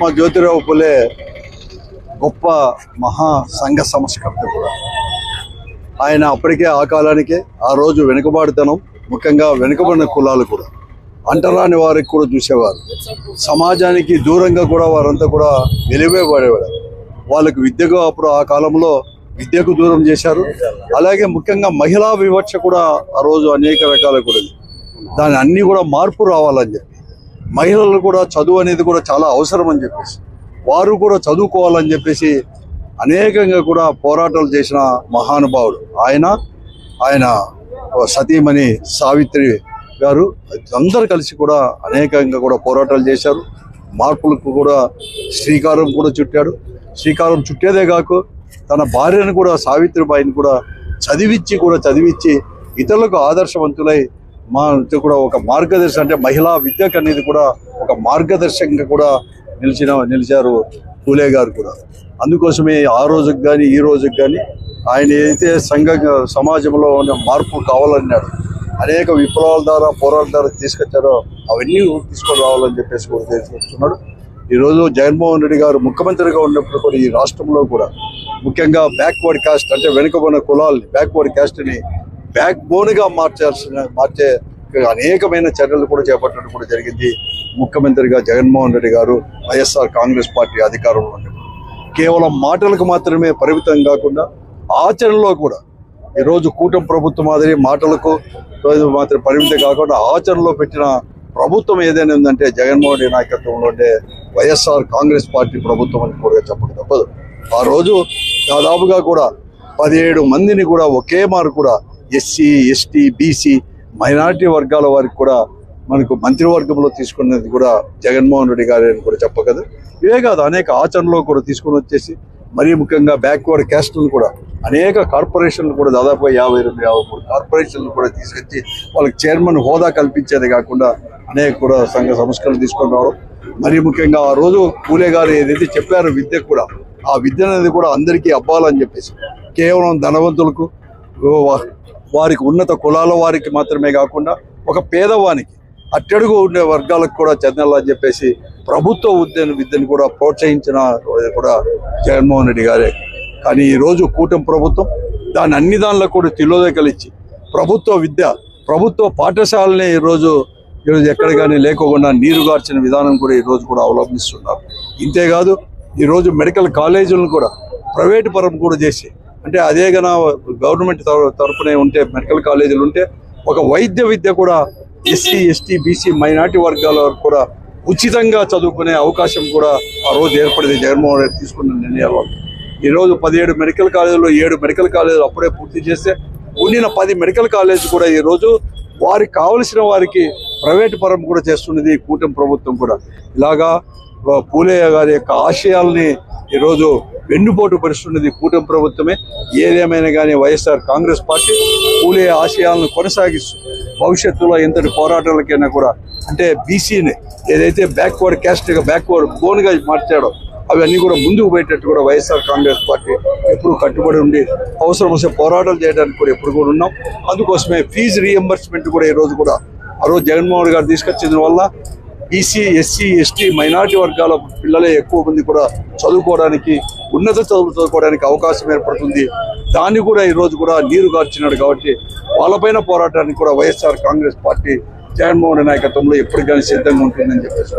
మా జ్యోతిరావు పులే గొప్ప మహా సంఘ సంస్కర్త కూడా. ఆయన అప్పటికే ఆ కాలానికే ఆ రోజు వెనుకబాటుతనం ముఖ్యంగా వెనుకబడిన కులాలు కూడా. అంటరాని వారికి కూడా చూసేవారు. సమాజానికి దూరంగా కూడా వారంతా కూడా వెలివేయబడేవారు వాళ్ళకు విద్యకు అప్పుడు ఆ కాలంలో విద్యకు దూరం చేశారు. అలాగే ముఖ్యంగా మహిళా వివక్ష కూడా ఆ రోజు అనేక రకాల కూడా ఉంది. దాని అన్ని కూడా మార్పు రావాలని చెప్పి. మహిళలు కూడా చదువు అనేది కూడా చాలా అవసరం అని చెప్పేసి వారు కూడా చదువుకోవాలని చెప్పేసి అనేకంగా కూడా పోరాటాలు చేసిన మహానుభావుడు ఆయన ఆయన సతీమణి సావిత్రి గారు. అందరు కలిసి కూడా అనేకంగా కూడా పోరాటాలు చేశారు. మార్పులకు కూడా శ్రీకారం కూడా చుట్టాడు. శ్రీకారం చుట్టేదే కాకు తన భార్యను కూడా సావిత్రిబాయిని కూడా చదివించి కూడా చదివించి ఇతరులకు ఆదర్శవంతులై మా కూడా ఒక మార్గదర్శి అంటే మహిళా విద్యకు అనేది కూడా ఒక మార్గదర్శకంగా కూడా నిలిచిన నిలిచారు పూలే గారు కూడా. అందుకోసమే ఆ రోజుకి కానీ ఈ రోజుకి కానీ ఆయన అయితే సంఘ సమాజంలో ఉన్న మార్పు కావాలన్నాడు అనేక విప్లవాల ద్వారా పోరాటాల ద్వారా తీసుకొచ్చారో అవన్నీ తీసుకొని రావాలని చెప్పేసి కూడా తీసుకొస్తున్నాడు ఈరోజు జగన్మోహన్ రెడ్డి గారు ముఖ్యమంత్రిగా ఉన్నప్పుడు కూడా ఈ రాష్ట్రంలో కూడా ముఖ్యంగా బ్యాక్వర్డ్ కాస్ట్ అంటే వెనుకబడిన కులాల్ని బ్యాక్వర్డ్ కాస్ట్ని బ్యాక్ బోన్గా మార్చాల్సిన మార్చే అనేకమైన చర్యలు కూడా చేపట్టడం కూడా జరిగింది. ముఖ్యమంత్రిగా జగన్మోహన్ రెడ్డి గారు వైఎస్ఆర్ కాంగ్రెస్ పార్టీ అధికారంలో కేవలం మాటలకు మాత్రమే పరిమితం కాకుండా ఆచరణలో కూడా ఈరోజు కూటమి ప్రభుత్వం మాదిరి మాటలకు రోజు మాత్రం పరిమితం కాకుండా ఆచరణలో పెట్టిన ప్రభుత్వం ఏదైనా ఉందంటే జగన్మోహన్ రెడ్డి నాయకత్వంలో ఉండే వైఎస్ఆర్ కాంగ్రెస్ పార్టీ ప్రభుత్వం అని కూడా చెప్పడం తప్పదు. ఆ రోజు దాదాపుగా కూడా పదిహేడు మందిని కూడా ఒకే మారు కూడా ఎస్సీ ఎస్టీ బీసీ మైనారిటీ వర్గాల వారికి కూడా మనకు మంత్రివర్గంలో తీసుకున్నది కూడా జగన్మోహన్ రెడ్డి గారు అని కూడా చెప్పగదు ఇవే కాదు అనేక ఆచరణలో కూడా తీసుకొని వచ్చేసి మరీ ముఖ్యంగా బ్యాక్వర్డ్ క్యాస్టులు కూడా అనేక కార్పొరేషన్లు కూడా దాదాపుగా యాభై రెండు యాభై మూడు కార్పొరేషన్లు కూడా తీసుకొచ్చి వాళ్ళకి చైర్మన్ హోదా కల్పించేది కాకుండా అనేక కూడా సంఘ సంస్కరణలు తీసుకొని రావడం. మరీ ముఖ్యంగా ఆ రోజు పూలే గారు ఏదైతే చెప్పారో విద్య కూడా ఆ విద్య అనేది కూడా అందరికీ అవ్వాలని చెప్పేసి కేవలం ధనవంతులకు వారికి ఉన్నత కులాల వారికి మాత్రమే కాకుండా ఒక పేదవానికి అట్టడుగు ఉండే వర్గాలకు కూడా చెందాలని చెప్పేసి ప్రభుత్వ విద్యను విద్యను కూడా ప్రోత్సహించిన కూడా జగన్మోహన్ రెడ్డి గారే. కానీ ఈ రోజు కూటమి ప్రభుత్వం దాని అన్ని దానిలో కూడా తిలోదకలిచ్చి ప్రభుత్వ విద్య ప్రభుత్వ పాఠశాలని ఈరోజు ఈరోజు ఎక్కడ కానీ లేకోకుండా నీరు గార్చిన విధానం కూడా ఈ రోజు కూడా అవలంబిస్తున్నారు. ఇంతేకాదు ఈరోజు మెడికల్ కాలేజీలను కూడా ప్రైవేటు పరం కూడా చేసి అంటే అదే గన గవర్నమెంట్ తర- తరపునే ఉంటే మెడికల్ కాలేజీలు ఉంటే ఒక వైద్య విద్య కూడా ఎస్సీ ఎస్టీ బీసీ మైనార్టీ వర్గాల వరకు కూడా ఉచితంగా చదువుకునే అవకాశం కూడా ఆ రోజు ఏర్పడింది జగన్మోహన్ రెడ్డి తీసుకున్న నిర్ణయాలు ఈరోజు పదిహేడు మెడికల్ కాలేజీలో ఏడు మెడికల్ కాలేజీలు అప్పుడే పూర్తి చేస్తే ఉండిన పది మెడికల్ కాలేజ్ కూడా ఈరోజు వారికి కావలసిన వారికి ప్రైవేట్ పరం కూడా చేస్తున్నది కూటమి ప్రభుత్వం కూడా. ఇలాగా పూలయ్య గారి యొక్క ఆశయాల్ని ఈరోజు వెన్నుపోటు పరిస్థితున్నది కూటమి ప్రభుత్వమే ఏదేమైనా కానీ వైఎస్ఆర్ కాంగ్రెస్ పార్టీ పూలే ఆశయాలను కొనసాగిస్తూ భవిష్యత్తులో ఎంతటి పోరాటాలకైనా కూడా అంటే బీసీని ఏదైతే బ్యాక్వర్డ్ క్యాస్ట్గా బ్యాక్వర్డ్ బోన్గా మార్చాడో అవన్నీ కూడా ముందుకు పోయేటట్టు కూడా వైఎస్ఆర్ కాంగ్రెస్ పార్టీ ఎప్పుడు కట్టుబడి ఉండి అవసరం వస్తే పోరాటాలు చేయడానికి కూడా ఎప్పుడు కూడా ఉన్నాం. అందుకోసమే ఫీజు రీఎంబర్స్మెంట్ కూడా ఈ రోజు కూడా ఆ రోజు జగన్మోహన్ గారు తీసుకొచ్చిన వల్ల బీసీ ఎస్సీ ఎస్టీ మైనారిటీ వర్గాల పిల్లలే ఎక్కువ మంది కూడా చదువుకోవడానికి ఉన్నత చదువులు చదువుకోవడానికి అవకాశం ఏర్పడుతుంది. దాన్ని కూడా ఈ రోజు కూడా నీరు గార్చినాడు కాబట్టి వాళ్ళపైన పోరాటానికి కూడా వైఎస్ఆర్ కాంగ్రెస్ పార్టీ జగన్మోహన్ నాయకత్వంలో ఎప్పటికైనా సిద్ధంగా ఉంటుందని చెప్పేసి